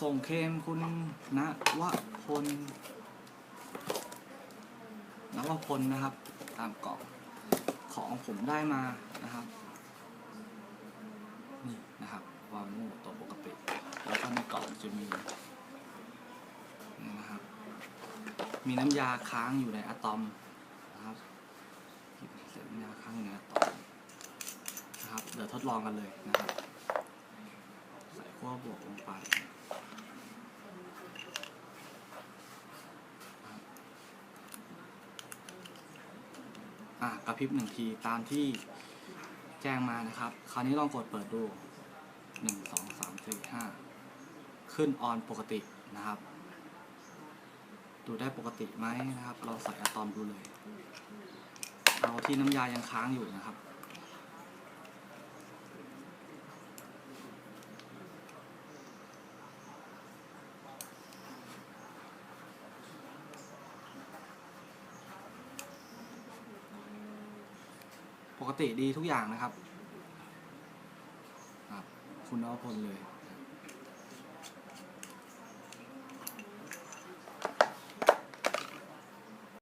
ส่งเคมคุณณวพลณวพลนะครับ ตามกล่องของผมได้มานะครับ นี่นะครับวางม่ตัวปกติแล้วก็ในกล่องจะมีนี่นะครับ มีน้ำยาค้างอยู่ในอะตอมนะครับเศษน้ำยาค้างอยู่ในอะตอมนะครับ เดี๋ยวทดลองกันเลยนะครับ ใส่ขั้วบวกลงไปนะครับ อะกระพริบหนึ่งทีตามที่แจ้งมานะครับ คราวนี้ลองกดเปิดดูหนึ่งสองสามสี่ห้าขึ้นออนปกตินะครับ ดูได้ปกติไหมนะครับ เราใส่อะตอมดูเลย เอาที่น้ำยายังค้างอยู่นะครับ ปกติดีทุกอย่างนะครับ ครับ คุณนวพลเลย